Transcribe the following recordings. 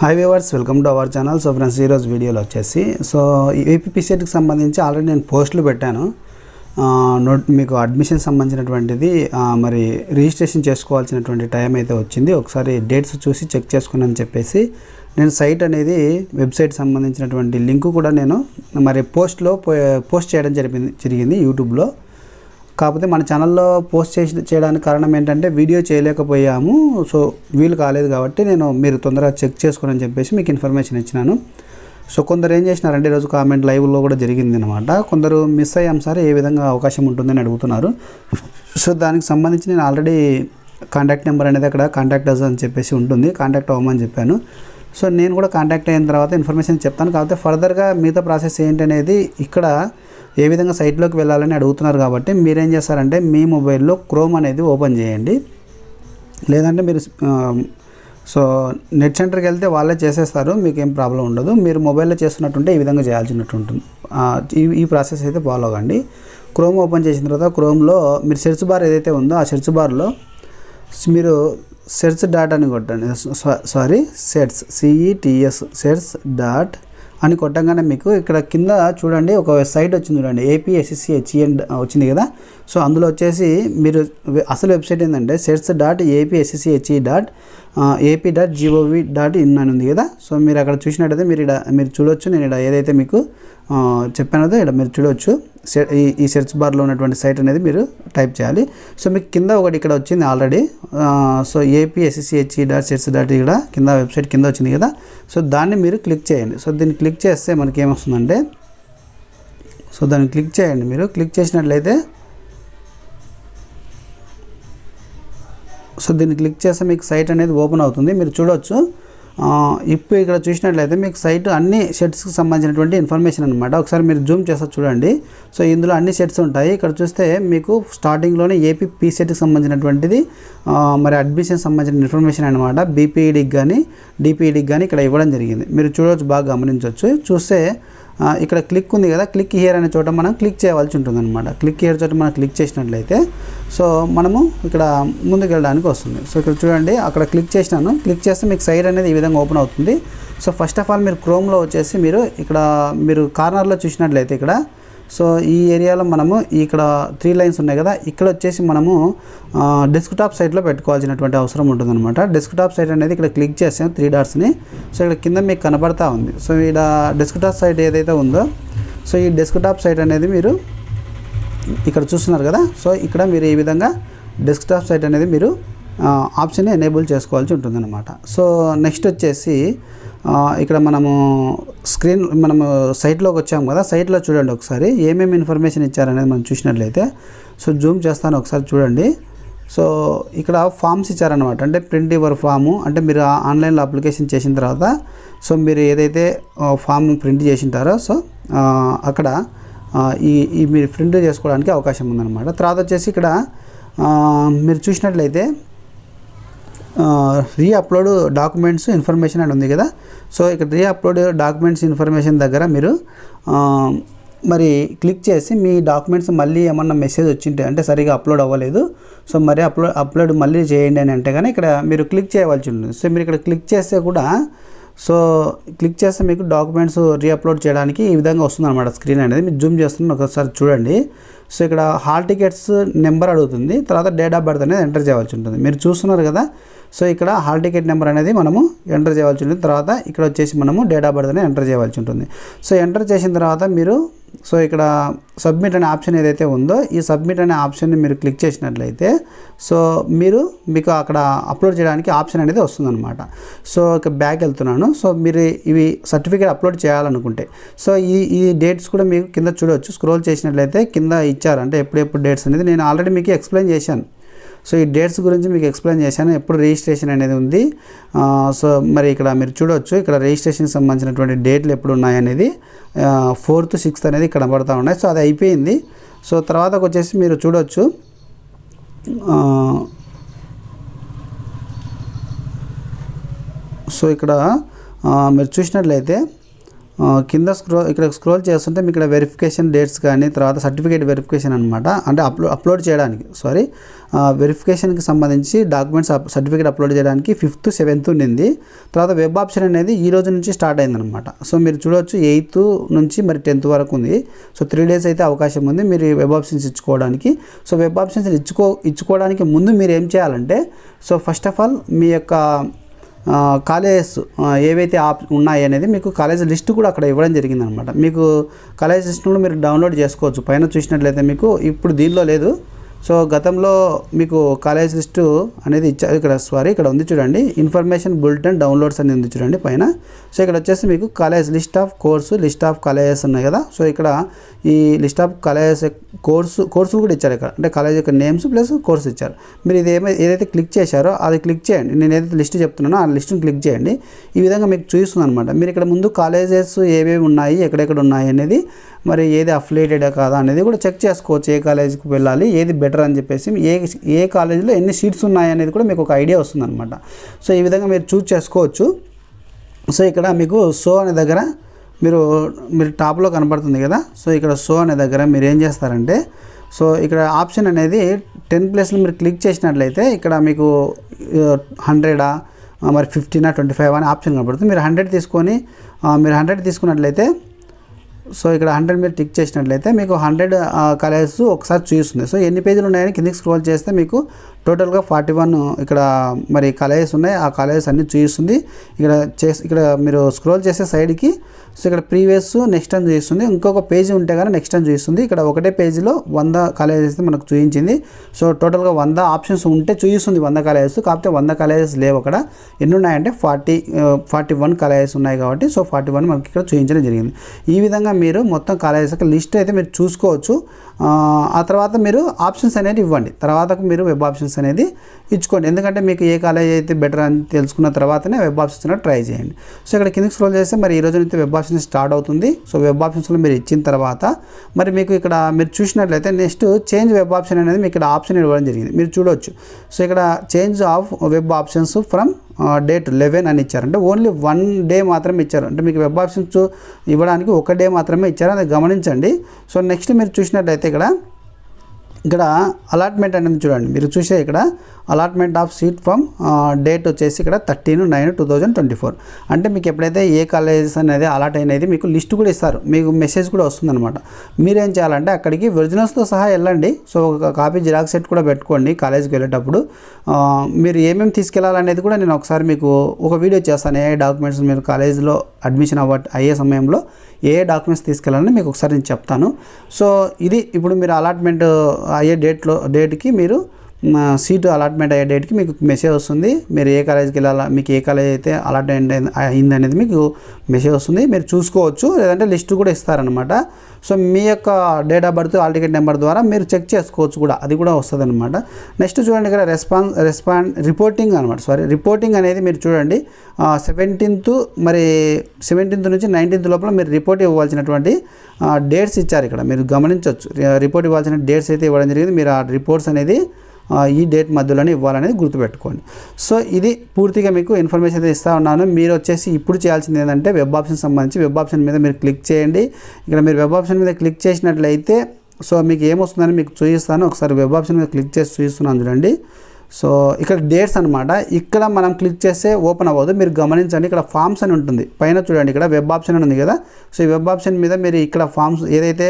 Hi viewers welcome to our channel so friends ఈరోజు వీడియోలో వచ్చేసి సో ఏపీపీసెట్కి సంబంధించి ఆల్రెడీ నేను పోస్టులు పెట్టాను. నోట్ మీకు అడ్మిషన్ సంబంధించినటువంటిది మరి రిజిస్ట్రేషన్ చేసుకోవాల్సినటువంటి టైం అయితే వచ్చింది. ఒకసారి డేట్స్ చూసి చెక్ చేసుకున్నాను చెప్పేసి నేను సైట్ అనేది వెబ్సైట్ సంబంధించినటువంటి లింక్ కూడా నేను మరి పోస్ట్లో పోస్ట్ చేయడం జరిపింది జరిగింది యూట్యూబ్లో కాకపోతే మన ఛానల్లో పోస్ట్ చేసి చేయడానికి కారణం ఏంటంటే వీడియో చేయలేకపోయాము. సో వీలు కాలేదు కాబట్టి నేను మీరు తొందరగా చెక్ చేసుకోని అని చెప్పేసి మీకు ఇన్ఫర్మేషన్ ఇచ్చినాను. సో కొందరు ఏం చేసినారంటే ఈరోజు కామెంట్ లైవ్లో కూడా జరిగింది అనమాట కొందరు మిస్ అయ్యాం సార్ ఏ విధంగా అవకాశం ఉంటుందని అడుగుతున్నారు. సో దానికి సంబంధించి నేను ఆల్రెడీ కాంటాక్ట్ నెంబర్ అనేది అక్కడ కాంటాక్ట్ అస్ అని చెప్పేసి ఉంటుంది. కాంటాక్ట్ అవ్వమని చెప్పాను. సో నేను కూడా కాంటాక్ట్ అయిన తర్వాత ఇన్ఫర్మేషన్ చెప్తాను. కాకపోతే ఫర్దర్గా మిగతా ప్రాసెస్ ఏంటి అనేది ఇక్కడ ఏ విధంగా సైట్లోకి వెళ్ళాలని అడుగుతున్నారు కాబట్టి మీరేం చేస్తారంటే మీ మొబైల్లో క్రోమ్ అనేది ఓపెన్ చేయండి. లేదంటే మీరు సో నెట్ సెంటర్కి వెళ్తే వాళ్ళే చేసేస్తారు మీకు ఏం ప్రాబ్లం ఉండదు. మీరు మొబైల్లో చేస్తున్నట్టుంటే ఈ విధంగా చేయాల్సినట్టు ఉంటుంది ఈ ఈ ప్రాసెస్ అయితే ఫాలో అవ్వండి. క్రోమ్ ఓపెన్ చేసిన తర్వాత క్రోమ్లో మీరు సెర్చ్ బార్ ఏదైతే ఉందో ఆ సెర్చ్ బార్లో మీరు సెర్చ్ డాట్ అని కొట్టండి. Sorry sets C E T S search dot అని కొట్టంగానే మీకు ఇక్కడ కింద చూడండి ఒక సైట్ వచ్చింది చూడండి ఏపీఎస్ఎస్సి హెచ్ఈఎన్ వచ్చింది కదా. సో అందులో వచ్చేసి మీరు అసలు వెబ్సైట్ ఏంటంటే sets dot A P S S C H E dot A P dot G O V dot in అని ఉంది కదా. సో మీరు అక్కడ చూసినట్టయితే మీరు ఇక్కడ మీరు చూడొచ్చు. నేను ఇక్కడ ఏదైతే మీకు చెప్పానో ఇక్కడ మీరు చూడొచ్చు. ఈ ఈ సెర్చ్ బార్లో ఉన్నటువంటి సైట్ అనేది మీరు టైప్ చేయాలి. సో మీకు కింద ఒకటి ఇక్కడ వచ్చింది already. So A P S C H E dot search dot ఇక్కడ కింద వెబ్సైట్ కింద వచ్చింది కదా. సో దాన్ని మీరు క్లిక్ చేయండి. సో దీన్ని క్లిక్ చేస్తే మనకి ఏమొస్తుందంటే సో దాన్ని క్లిక్ చేయండి మీరు. క్లిక్ చేసినట్లయితే సో దీన్ని క్లిక్ చేస్తే మీకు సైట్ అనేది ఓపెన్ అవుతుంది. మీరు చూడొచ్చు. ఇప్పుడు ఇక్కడ చూసినట్లయితే మీకు సైట్ అన్ని షెడ్స్కి సంబంధించినటువంటి ఇన్ఫర్మేషన్ అనమాట ఒకసారి మీరు జూమ్ చేస్తే చూడండి. సో ఇందులో అన్ని షెడ్స్ ఉంటాయి. ఇక్కడ చూస్తే మీకు స్టార్టింగ్లోనే ఏపీ పీసెట్కి సంబంధించినటువంటిది మరి అడ్మిషన్ సంబంధించిన ఇన్ఫర్మేషన్ అనమాట బీపీఈడికి కానీ డిపిఈడికి కానీ ఇక్కడ ఇవ్వడం జరిగింది. మీరు చూడవచ్చు బాగా గమనించవచ్చు చూస్తే ఇక్కడ క్లిక్ ఉంది కదా క్లిక్ హియర్ అనే చోట మనం క్లిక్ చేయవలసి ఉంటుంది అనమాట క్లిక్ హియర్ చోట మనం క్లిక్ చేసినట్లయితే సో మనము ఇక్కడ ముందుకు వెళ్ళడానికి వస్తుంది. సో ఇక్కడ చూడండి అక్కడ క్లిక్ చేసినాను. క్లిక్ చేస్తే మీకు సైడ్ అనేది ఈ విధంగా ఓపెన్ అవుతుంది. సో ఫస్ట్ ఆఫ్ ఆల్ మీరు క్రోమ్లో వచ్చేసి మీరు ఇక్కడ మీరు కార్నర్లో చూసినట్లయితే ఇక్కడ సో ఈ ఏరియాలో మనము ఇక్కడ త్రీ లైన్స్ ఉన్నాయి కదా ఇక్కడ వచ్చేసి మనము డెస్క్టాప్ సైట్లో పెట్టుకోవాల్సినటువంటి అవసరం ఉంటుందన్నమాట. డెస్క్టాప్ సైట్ అనేది ఇక్కడ క్లిక్ చేసాం త్రీ డాట్స్ని సో ఇక్కడ కింద మీకు కనబడతా ఉంది. సో ఇక్కడ డెస్క్టాప్ సైట్ ఏదైతే ఉందో సో ఈ డెస్క్టాప్ సైట్ అనేది మీరు ఇక్కడ చూస్తున్నారు కదా. సో ఇక్కడ మీరు ఈ విధంగా డెస్క్టాప్ సైట్ అనేది మీరు ఆప్షన్ ఎనేబుల్ చేసుకోవాల్సి ఉంటుందన్నమాట. సో నెక్స్ట్ వచ్చేసి ఇక్కడ మనము స్క్రీన్ మనము సైట్లోకి వచ్చాము కదా సైట్లో చూడండి ఒకసారి ఏమేమి ఇన్ఫర్మేషన్ ఇచ్చారనేది మనం చూసినట్లయితే. సో జూమ్ చేస్తాను ఒకసారి చూడండి. సో ఇక్కడ ఫామ్స్ ఇచ్చారనమాట అంటే ప్రింట్ యువర్ ఫాము. అంటే మీరు ఆన్లైన్లో అప్లికేషన్ చేసిన తర్వాత సో మీరు ఏదైతే ఫామ్ ప్రింట్ చేసింటారో సో అక్కడ ఈ ఈ మీరు ప్రింట్ చేసుకోవడానికి అవకాశం ఉందన్నమాట. తర్వాత వచ్చేసి ఇక్కడ మీరు చూసినట్లయితే రీ అప్లోడ్ డాక్యుమెంట్స్ ఇన్ఫర్మేషన్ అని ఉంది కదా. సో ఇక్కడ రీ అప్లోడ్ డాక్యుమెంట్స్ ఇన్ఫర్మేషన్ దగ్గర మీరు మరి క్లిక్ చేసి మీ డాక్యుమెంట్స్ మళ్ళీ ఏమన్నా మెసేజ్ వచ్చింటే అంటే సరిగా అప్లోడ్ అవ్వలేదు. సో మరి అప్లోడ్ అప్లోడ్ మళ్ళీ చేయండి అని అంటే కానీ ఇక్కడ మీరు క్లిక్ చేయవలసి ఉంటుంది. సో మీరు ఇక్కడ క్లిక్ చేస్తే కూడా సో క్లిక్ చేస్తే మీకు డాక్యుమెంట్స్ రీఅప్లోడ్ చేయడానికి ఈ విధంగా వస్తుంది అనమాట స్క్రీన్ అనేది. మీరు జూమ్ చేస్తున్నాను ఒకసారి చూడండి. సో ఇక్కడ హాల్ టికెట్స్ నెంబర్ అడుగుతుంది. తర్వాత డేట్ ఆఫ్ బర్త్ అనేది ఎంటర్ చేయవలసి ఉంటుంది. మీరు చూస్తున్నారు కదా సో ఇక్కడ హాల్ టికెట్ నెంబర్ అనేది మనము ఎంటర్ చేయవలసి ఉంటుంది. తర్వాత ఇక్కడ వచ్చేసి మనము డేట్ ఆఫ్ బర్త్ అనేది ఎంటర్ చేయవలసి ఉంటుంది. సో ఎంటర్ చేసిన తర్వాత మీరు సో ఇక్కడ సబ్మిట్ అనే ఆప్షన్ ఏదైతే ఉందో ఈ సబ్మిట్ అనే ఆప్షన్ని మీరు క్లిక్ చేసినట్లయితే సో మీరు మీకు అక్కడ అప్లోడ్ చేయడానికి ఆప్షన్ అనేది వస్తుందన్నమాట. సో ఇక బ్యాక్ వెళ్తున్నాను. సో మీరు ఇవి సర్టిఫికేట్ అప్లోడ్ చేయాలనుకుంటే సో ఈ ఈ డేట్స్ కూడా మీకు కింద చూడవచ్చు స్క్రోల్ చేసినట్లయితే కింద ఇచ్చారంటే ఎప్పుడెప్పుడు డేట్స్ అనేది నేను ఆల్రెడీ మీకు ఎక్స్ప్లెయిన్ చేశాను. సో ఈ డేట్స్ గురించి మీకు ఎక్స్ప్లెయిన్ చేశాను. ఎప్పుడు రిజిస్ట్రేషన్ అనేది ఉంది. సో మరి ఇక్కడ మీరు చూడవచ్చు ఇక్కడ రిజిస్ట్రేషన్కి సంబంధించినటువంటి డేట్లు ఎప్పుడు ఉన్నాయనేది ఫోర్త్ సిక్స్త్ అనేది ఇక్కడ కనబడతా ఉన్నాయి. సో అది అయిపోయింది. సో తర్వాత వచ్చేసి మీరు చూడవచ్చు సో ఇక్కడ మీరు చూసినట్లయితే కింద స్క్రో ఇక్కడ స్క్రోల్ చేస్తుంటే మీకు ఇక్కడ వెరిఫికేషన్ డేట్స్ కానీ తర్వాత సర్టిఫికేట్ వెరిఫికేషన్ అనమాట అంటే అప్లో అప్లోడ్ చేయడానికి సారీ వెరిఫికేషన్కి సంబంధించి డాక్యుమెంట్స్ సర్టిఫికేట్ అప్లోడ్ చేయడానికి ఫిఫ్త్ సెవెంత్ ఉండింది. తర్వాత వెబ్ ఆప్షన్ అనేది ఈ రోజు నుంచి స్టార్ట్ అయిందనమాట సో మీరు చూడవచ్చు ఎయిత్ నుంచి మరి టెన్త్ వరకు ఉంది. సో త్రీ డేస్ అయితే అవకాశం ఉంది మీరు వెబ్ ఆప్షన్స్ ఇచ్చుకోవడానికి. సో వెబ్ ఆప్షన్స్ ఇచ్చుకో ఇచ్చుకోవడానికి ముందు మీరు ఏం చేయాలంటే సో ఫస్ట్ ఆఫ్ ఆల్ మీ యొక్క కాలేజెస్ ఏవైతే ఆప్ ఉన్నాయి అనేది మీకు కాలేజ్ లిస్ట్ కూడా అక్కడ ఇవ్వడం జరిగిందనమాట. మీకు కాలేజ్ లిస్ట్ కూడా మీరు డౌన్లోడ్ చేసుకోవచ్చు. పైన చూసినట్లయితే మీకు ఇప్పుడు దీనిలో లేదు. సో గతంలో మీకు కాలేజ్ లిస్టు అనేది ఇచ్చారు ఇక్కడ సారీ ఇక్కడ ఉంది చూడండి. ఇన్ఫర్మేషన్ బులెటిన్ డౌన్లోడ్స్ అనేది ఉంది చూడండి పైన. సో ఇక్కడ వచ్చేసి మీకు college list of course list of colleges ఉన్నాయి కదా. సో ఇక్కడ ఈ లిస్ట్ ఆఫ్ కాలేజెస్ కోర్సు కోర్సులు కూడా ఇచ్చారు ఇక్కడ. అంటే కాలేజ్ యొక్క నేమ్స్ ప్లస్ కోర్సు ఇచ్చారు. మీరు ఇది ఏమై ఏదైతే క్లిక్ చేశారో అది క్లిక్ చేయండి. నేను ఏదైతే లిస్ట్ చెప్తున్నానో ఆ లిస్ట్ని క్లిక్ చేయండి. ఈ విధంగా మీకు చూపిస్తుంది అనమాట మీరు ఇక్కడ ముందు కాలేజెస్ ఏవేవి ఉన్నాయి ఎక్కడెక్కడ ఉన్నాయి అనేది మరి ఏది అఫిలియేటెడ్ కాదా అనేది కూడా చెక్ చేసుకోవచ్చు. ఏ కాలేజీకి వెళ్ళాలి ఏది బెటర్ అని చెప్పేసి ఏ ఏ కాలేజీలో ఎన్ని సీట్స్ ఉన్నాయి అనేది కూడా మీకు ఒక ఐడియా వస్తుందన్నమాట. సో ఈ విధంగా మీరు చూస్ చేసుకోవచ్చు. సో ఇక్కడ మీకు సో అనే దగ్గర మీరు మీరు టాప్లో కనబడుతుంది కదా. సో ఇక్కడ సో అనే దగ్గర మీరు ఏం చేస్తారంటే సో ఇక్కడ ఆప్షన్ అనేది టెన్ ప్లేస్లో మీరు క్లిక్ చేసినట్లయితే ఇక్కడ మీకు హండ్రెడా మరి ఫిఫ్టీనా ట్వంటీ ఫైవ్ అని ఆప్షన్ కనబడుతుంది మీరు హండ్రెడ్ తీసుకొని మీరు హండ్రెడ్ తీసుకున్నట్లయితే సో ఇక్కడ హండ్రెడ్ మీరు టిక్ చేసినట్లయితే మీకు హండ్రెడ్ కలర్స్ ఒకసారి చూపిస్తుంది. సో ఎన్ని పేజీలు ఉన్నాయని కిందకి స్క్రోల్ చేస్తే మీకు టోటల్గా ఫార్టీ వన్ ఇక్కడ మరి కలర్స్ ఉన్నాయి. ఆ కలర్స్ అన్నీ చూపిస్తుంది. ఇక్కడ చేసి ఇక్కడ మీరు స్క్రోల్ చేసే సైడ్కి సో ఇక్కడ ప్రీవియస్ నెక్స్ట్ అని చూపిస్తుంది. ఇంకొక పేజీ ఉంటే కానీ నెక్స్ట్ అని చూపిస్తుంది. ఇక్కడ ఒకటే పేజీలో వంద కాలేజెస్ అయితే మనకు చూపించింది. సో టోటల్గా వంద ఆప్షన్స్ ఉంటే చూపిస్తుంది వంద కాలేజెస్. కాకపోతే వంద కాలేజెస్ లేవు అక్కడ. ఎన్ని ఉన్నాయంటే ఫార్టీ ఫార్టీ వన్ కాలేజెస్ ఉన్నాయి కాబట్టి సో ఫార్టీ వన్ మనకి ఇక్కడ చూపించడం జరిగింది. ఈ విధంగా మీరు మొత్తం కాలేజెస్ లిస్ట్ అయితే మీరు చూసుకోవచ్చు. ఆ తర్వాత మీరు ఆప్షన్స్ అనేది ఇవ్వండి. తర్వాత మీరు వెబ్ ఆప్షన్స్ అనేది ఇచ్చుకోండి. ఎందుకంటే మీకు ఏ కాలేజ్ అయితే బెటర్ అని తెలుసుకున్న తర్వాతనే వెబ్ ఆప్షన్స్ అనేది ట్రై చేయండి. సో ఇక్కడ కిందకి స్క్రోల్ చేస్తే మరి ఈ రోజు నుంచి వెబ్ ఆప్షన్ స్టార్ట్ అవుతుంది. సో వెబ్ ఆప్షన్స్లో మీరు ఇచ్చిన తర్వాత మరి మీకు ఇక్కడ మీరు చూసినట్లయితే నెక్స్ట్ చేంజ్ వెబ్ ఆప్షన్ అనేది మీకు ఇక్కడ ఆప్షన్ ఇవ్వడం జరిగింది. మీరు చూడొచ్చు. సో ఇక్కడ change of web options from date eleven అని ఇచ్చారు. అంటే ఓన్లీ వన్ డే మాత్రమే ఇచ్చారు. అంటే మీకు వెబ్ ఆప్షన్స్ ఇవ్వడానికి ఒక డే మాత్రమే ఇచ్చారు. అది గమనించండి. సో నెక్స్ట్ మీరు చూసినట్లయితే ఇక్కడ ఇక్కడ అలాట్మెంట్ అనేది చూడండి. మీరు చూసే ఇక్కడ allotment of seat from date వచ్చేసి ఇక్కడ thirteen nine two thousand twenty four అంటే మీకు ఎప్పుడైతే ఏ కాలేజెస్ అనేది అలాట్ అయినది మీకు లిస్ట్ కూడా ఇస్తారు. మీకు మెసేజ్ కూడా వస్తుందన్నమాట. మీరేం చేయాలంటే అక్కడికి ఒరిజినల్స్తో సహా వెళ్ళండి. సో ఒక కాపీ జిరాక్స్ సెట్ కూడా పెట్టుకోండి కాలేజీకి వెళ్ళేటప్పుడు. మీరు ఏమేమి తీసుకెళ్ళాలనేది కూడా నేను ఒకసారి మీకు ఒక వీడియో చేస్తాను. ఏ డాక్యుమెంట్స్ మీరు కాలేజీలో అడ్మిషన్ అవ్వ అయ్యే సమయంలో ఏ ఏ డాక్యుమెంట్స్ తీసుకెళ్ళాలని మీకు ఒకసారి నేను చెప్తాను. సో ఇది ఇప్పుడు మీరు అలాట్మెంట్ అయ్యే డేట్లో డేట్కి మీరు సీటు అలాట్మెంట్ అయ్యే డేట్కి మీకు మెసేజ్ వస్తుంది. మీరు ఏ కాలేజ్కి వెళ్ళాలా మీకు ఏ కాలేజ్ అయితే అలాట్మెంట్ అయింది అనేది మీకు మెసేజ్ వస్తుంది. మీరు చూసుకోవచ్చు లేదంటే లిస్ట్ కూడా ఇస్తారనమాట సో మీ యొక్క date of birth all ticket number ద్వారా మీరు చెక్ చేసుకోవచ్చు కూడా. అది కూడా వస్తుంది అనమాట నెక్స్ట్ చూడండి ఇక్కడ రెస్పాన్స్ రెస్పాండ్ రిపోర్టింగ్ అనమాట సారీ రిపోర్టింగ్ అనేది మీరు చూడండి సెవెంటీన్త్ మరి సెవెంటీన్త్ నుంచి నైన్టీన్త్ లోపల మీరు రిపోర్ట్ ఇవ్వాల్సినటువంటి డేట్స్ ఇచ్చారు ఇక్కడ. మీరు గమనించవచ్చు రిపోర్ట్ ఇవ్వాల్సిన డేట్స్ అయితే ఇవ్వడం జరిగింది. మీరు ఆ రిపోర్ట్స్ అనేది ఈ డేట్ మధ్యలోనే ఇవ్వాలనేది గుర్తుపెట్టుకోండి. సో ఇది పూర్తిగా మీకు ఇన్ఫర్మేషన్ అయితే ఇస్తా ఉన్నాను. మీరు వచ్చేసి ఇప్పుడు చేయాల్సింది ఏంటంటే వెబ్ ఆప్షన్ సంబంధించి వెబ్ ఆప్షన్ మీద మీరు క్లిక్ చేయండి. ఇక్కడ మీరు వెబ్ ఆప్షన్ మీద క్లిక్ చేసినట్లయితే సో మీకు ఏమొస్తుందని మీకు చూపిస్తాను. ఒకసారి వెబ్ ఆప్షన్ మీద క్లిక్ చేసి చూపిస్తున్నాను చూడండి. సో ఇక్కడ డేట్స్ అనమాట ఇక్కడ మనం క్లిక్ చేస్తే ఓపెన్ అవ్వదు. మీరు గమనించండి ఇక్కడ ఫామ్స్ అని ఉంటుంది. పైన చూడండి ఇక్కడ వెబ్ ఆప్షన్ ఉంది కదా. సో ఈ వెబ్ ఆప్షన్ మీద మీరు ఇక్కడ ఫామ్స్ ఏదైతే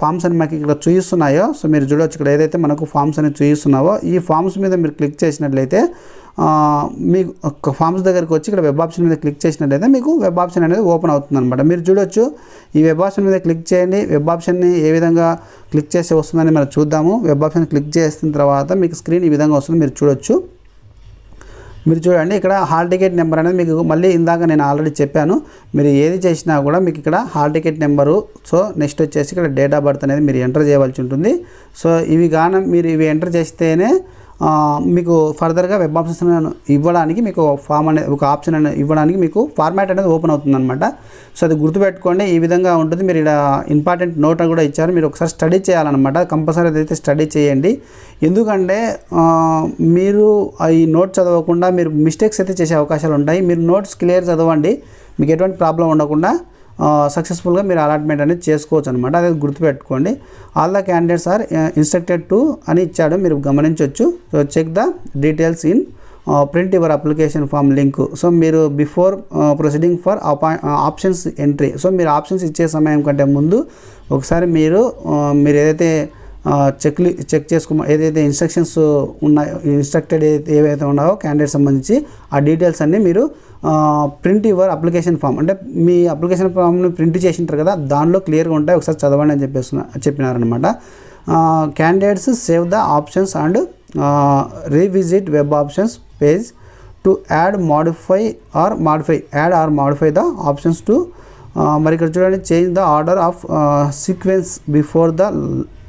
ఫామ్స్ అని మనకి ఇక్కడ చూపిస్తున్నాయో సో మీరు చూడవచ్చు ఇక్కడ ఏదైతే మనకు ఫామ్స్ అని చూపిస్తున్నావో ఈ ఫామ్స్ మీద మీరు క్లిక్ చేసినట్లయితే మీకు ఫామ్స్ దగ్గరికి వచ్చి ఇక్కడ వెబ్ ఆప్షన్ మీద క్లిక్ చేసినట్లయితే మీకు వెబ్ ఆప్షన్ అనేది ఓపెన్ అవుతుంది అనమాట మీరు చూడొచ్చు ఈ వెబ్ ఆప్షన్ మీద క్లిక్ చేయండి. వెబ్ ఆప్షన్ని ఏ విధంగా క్లిక్ చేసి వస్తుందని మనం చూద్దాము. వెబ్ ఆప్షన్ క్లిక్ చేసిన తర్వాత మీకు స్క్రీన్ ఈ విధంగా వస్తుంది మీరు చూడొచ్చు. మీరు చూడండి ఇక్కడ హాల్ టికెట్ నెంబర్ అనేది మీకు మళ్ళీ ఇందాక నేను ఆల్రెడీ చెప్పాను. మీరు ఏది చేసినా కూడా మీకు ఇక్కడ hall ticket number so next వచ్చేసి ఇక్కడ డేట్ ఆఫ్ బర్త్ అనేది మీరు ఎంటర్ చేయవలసి ఉంటుంది. సో ఇవి కానీ మీరు ఇవి ఎంటర్ చేస్తేనే మీకు ఫర్దర్గా వెబ్ ఆప్షన్స్ ఇవ్వడానికి మీకు ఫామ్ అనేది ఒక ఆప్షన్ అనేది ఇవ్వడానికి మీకు ఫార్మాట్ అనేది ఓపెన్ అవుతుంది అనమాట సో అది గుర్తుపెట్టుకోండి ఈ విధంగా ఉంటుంది. మీరు ఇక్కడ ఇంపార్టెంట్ నోట్ కూడా ఇచ్చారు. మీరు ఒకసారి స్టడీ చేయాలన్నమాట. కంపల్సరీ అదైతే స్టడీ చేయండి. ఎందుకంటే మీరు ఈ నోట్ చదవకుండా మీరు మిస్టేక్స్ అయితే చేసే అవకాశాలు ఉంటాయి. మీరు నోట్స్ క్లియర్ చదవండి. మీకు ఎటువంటి ప్రాబ్లం ఉండకుండా సక్సెస్ఫుల్గా మీరు అలాట్మెంట్ అనేది చేసుకోవచ్చు అనమాట అది గుర్తుపెట్టుకోండి. All the candidates are instructed to అని ఇచ్చాడు. మీరు గమనించవచ్చు so check the details in print your application form link so మీరు before proceeding for options entry so మీరు ఆప్షన్స్ ఇచ్చే సమయం కంటే ముందు ఒకసారి మీరు uh, మీరు ఏదైతే చెక్ చెక్ చేసుకో ఏదైతే ఇన్స్ట్రక్షన్స్ ఉన్నాయో ఇన్స్ట్రక్టెడ్ ఏవైతే ఉన్నాయో క్యాండిడేట్ సంబంధించి ఆ డీటెయిల్స్ అన్నీ మీరు ప్రింట్ యువర్ అప్లికేషన్ ఫామ్ అంటే మీ అప్లికేషన్ ఫామ్ని ప్రింట్ చేసింటారు కదా దానిలో క్లియర్గా ఉంటాయి ఒకసారి చదవండి అని చెప్పేస్తున్నా చెప్పినారనమాట candidates save the options and revisit web options page to add modify or modify add or modify the options to మరి ఇక్కడ చూడండి change the order of sequence before the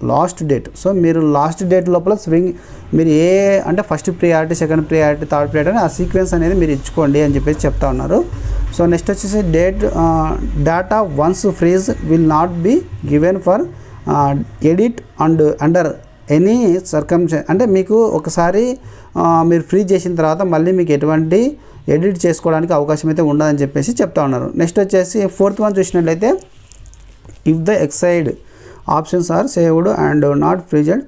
last date so మీరు లాస్ట్ డేట్ లోపల swing మీరు ఏ అంటే first priority second priority third priority ఆ sequence అనేది మీరు ఇచ్చుకోండి అని చెప్పేసి చెప్తా ఉన్నారు. సో నెక్స్ట్ వచ్చేసి date data once freeze will not be given for edit and under any circum అంటే మీకు ఒకసారి మీరు ఫ్రీ చేసిన తర్వాత మళ్ళీ మీకు ఎటువంటి ఎడిట్ చేసుకోవడానికి అవకాశం అయితే ఉండదని చెప్పేసి చెప్తా ఉన్నారు. నెక్స్ట్ వచ్చేసి ఫోర్త్ వన్ చూసినట్లయితే if the exercised options are saved and not freezed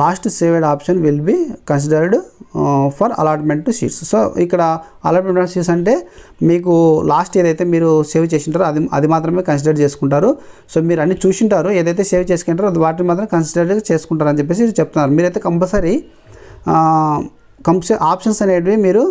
last saved option will be considered for allotment to seats so ఇక్కడ అలాట్మెంట్ సీట్స్ అంటే మీకు లాస్ట్ ఏదైతే మీరు సేవ్ చేసింటారో అది అది మాత్రమే కన్సిడర్ చేసుకుంటారు. సో మీరు అన్ని చూసింటారు ఏదైతే సేవ్ చేసుకుంటారో అది వాటిని మాత్రం కన్సిడర్ చేసుకుంటారు అని చెప్పేసి చెప్తున్నారు. మీరైతే కంపల్సరీ కంపల్సరీ ఆప్షన్స్ అనేటివి మీరు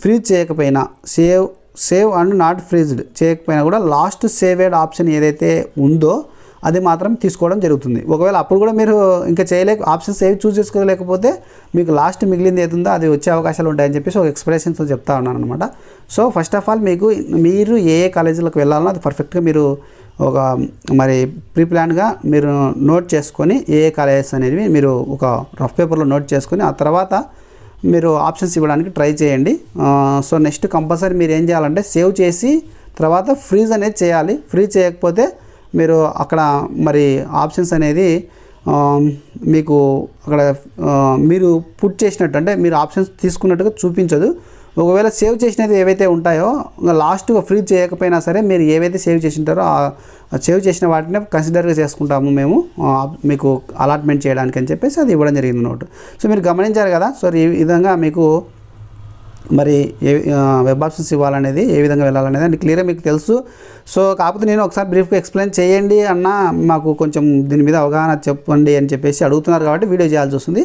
ఫ్రీజ్ చేయకపోయినా save save and not freezed చేయకపోయినా కూడా లాస్ట్ సేవేడ్ ఆప్షన్ ఏదైతే ఉందో అది మాత్రం తీసుకోవడం జరుగుతుంది. ఒకవేళ అప్పుడు కూడా మీరు ఇంకా చేయలేక ఆప్షన్ సేవ్ చూస్ చేసుకోలేకపోతే మీకు లాస్ట్ మిగిలింది ఏదుందో అది వచ్చే అవకాశాలు ఉంటాయని చెప్పేసి ఒక ఎక్స్ప్రెషన్స్ చెప్తా ఉన్నాను అనమాట సో ఫస్ట్ ఆఫ్ ఆల్ మీకు మీరు ఏ ఏ కాలేజీలకు వెళ్ళాలో అది పర్ఫెక్ట్గా మీరు ఒక మరి ప్రీ ప్లాన్గా మీరు నోట్ చేసుకొని ఏ ఏ కాలేజెస్ అనేవి మీరు ఒక రఫ్ పేపర్లో నోట్ చేసుకొని ఆ తర్వాత మీరు ఆప్షన్స్ ఇవ్వడానికి ట్రై చేయండి. సో నెక్స్ట్ కంపల్సరీ మీరు ఏం చేయాలంటే సేవ్ చేసి తర్వాత ఫ్రీజ్ అనేది చేయాలి. ఫ్రీ చేయకపోతే మీరు అక్కడ మరి ఆప్షన్స్ అనేది మీకు అక్కడ మీరు పుట్ చేసినట్టు అంటే మీరు ఆప్షన్స్ తీసుకున్నట్టుగా చూపించదు. ఒకవేళ సేవ్ చేసినవి ఏవైతే ఉంటాయో లాస్ట్గా ఫ్రీ చేయకపోయినా సరే మీరు ఏవైతే సేవ్ చేసింటారో సేవ్ చేసిన వాటిని కన్సిడర్గా చేసుకుంటాము మేము మీకు అలాట్మెంట్ చేయడానికి అని చెప్పేసి అది ఇవ్వడం జరిగింది నోట్. సో మీరు గమనించారు కదా? సో ఈ విధంగా మీకు మరి ఏ వెబ్ ఆప్షన్స్ ఇవ్వాలనేది ఏ విధంగా వెళ్ళాలనేది అని క్లియర్గా మీకు తెలుసు. సో కాకపోతే నేను ఒకసారి బ్రీఫ్గా ఎక్స్ప్లెయిన్ చేయండి అన్న మాకు కొంచెం దీని మీద అవగాహన చెప్పండి అని చెప్పేసి అడుగుతున్నారు కాబట్టి వీడియో చేయాల్సి వస్తుంది.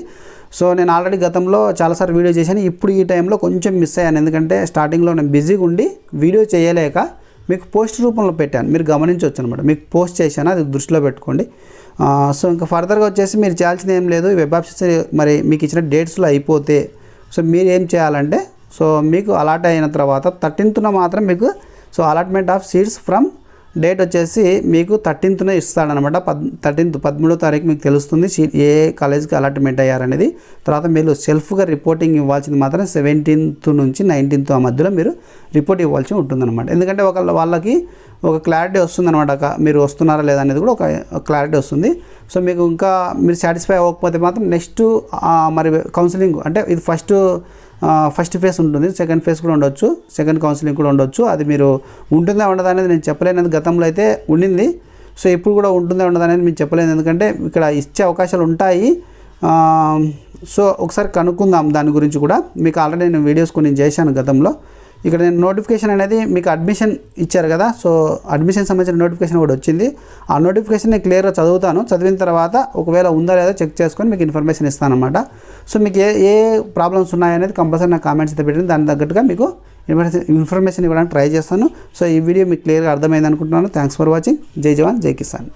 సో నేను ఆల్రెడీ గతంలో చాలాసార్లు వీడియో చేశాను. ఇప్పుడు ఈ టైంలో కొంచెం మిస్ అయ్యాను. ఎందుకంటే స్టార్టింగ్లో నేను బిజీగా ఉండి వీడియో చేయలేక మీకు పోస్ట్ రూపంలో పెట్టాను. మీరు గమనించవచ్చు అనమాట మీకు పోస్ట్ చేశాను అది దృష్టిలో పెట్టుకోండి. సో ఇంకా ఫర్దర్గా వచ్చేసి మీరు చేయాల్సింది ఏం లేదు. వెబ్ ఆప్షన్స్ మరి మీకు ఇచ్చిన డేట్స్లో అయిపోతే సో మీరు ఏం చేయాలంటే సో మీకు అలాట్ అయిన తర్వాత థర్టీన్త్న మాత్రం మీకు so allotment of seats from date వచ్చేసి మీకు థర్టీన్త్నే ఇస్తాడనమాట పద్ థర్టీన్త్ పదమూడో తారీఖు మీకు తెలుస్తుంది. ఏ కాలేజ్కి అలాట్మెంట్ అయ్యారనేది. తర్వాత మీరు సెల్ఫ్గా రిపోర్టింగ్ ఇవ్వాల్సింది మాత్రం సెవెంటీన్త్ నుంచి నైన్టీన్త్ ఆ మధ్యలో మీరు రిపోర్ట్ ఇవ్వాల్సి ఉంటుందన్నమాట. ఎందుకంటే ఒక వాళ్ళకి ఒక క్లారిటీ వస్తుందన్నమాట. మీరు వస్తున్నారా లేదా అనేది కూడా ఒక క్లారిటీ వస్తుంది. సో మీకు ఇంకా మీరు సాటిస్ఫై అవ్వకపోతే మాత్రం నెక్స్ట్ మరి కౌన్సిలింగ్ అంటే ఇది ఫస్ట్ ఫస్ట్ ఫేజ్ ఉంటుంది సెకండ్ ఫేజ్ కూడా ఉండొచ్చు సెకండ్ కౌన్సిలింగ్ కూడా ఉండొచ్చు. అది మీరు ఉంటుందా ఉండదా అనేది నేను చెప్పలేను గతంలో అయితే ఉండింది. సో ఇప్పుడు కూడా ఉంటుందా ఉండదా అనేది మేము చెప్పలేను. ఎందుకంటే ఇక్కడ ఇచ్చే అవకాశాలు ఉంటాయి. సో ఒకసారి కనుక్కుందాం దాని గురించి కూడా. మీకు ఆల్రెడీ నేను వీడియోస్ కొన్ని చేశాను గతంలో. ఇక్కడ నేను నోటిఫికేషన్ అనేది మీకు అడ్మిషన్ ఇచ్చారు కదా సో అడ్మిషన్ సంబంధించిన నోటిఫికేషన్ కూడా వచ్చింది. ఆ నోటిఫికేషన్ నేను క్లియర్గా చదువుతాను. చదివిన తర్వాత ఒకవేళ ఉందా లేదా చెక్ చేసుకొని మీకు ఇన్ఫర్మేషన్ ఇస్తాను అనమాట సో మీకు ఏ ఏ ప్రాబ్లమ్స్ ఉన్నాయనేది కంపల్సరీ నా కామెంట్స్ అయితే పెట్టింది దాని తగ్గట్టుగా మీకు ఇన్ఫర్మేషన్ ఇన్ఫర్మేషన్ ఇవ్వడానికి ట్రై చేస్తాను. సో ఈ వీడియో మీకు క్లియర్గా అర్థమైంది అనుకుంటున్నాను. థ్యాంక్స్ ఫర్ వాచింగ్ జై జవాన్ జై కిసాన్.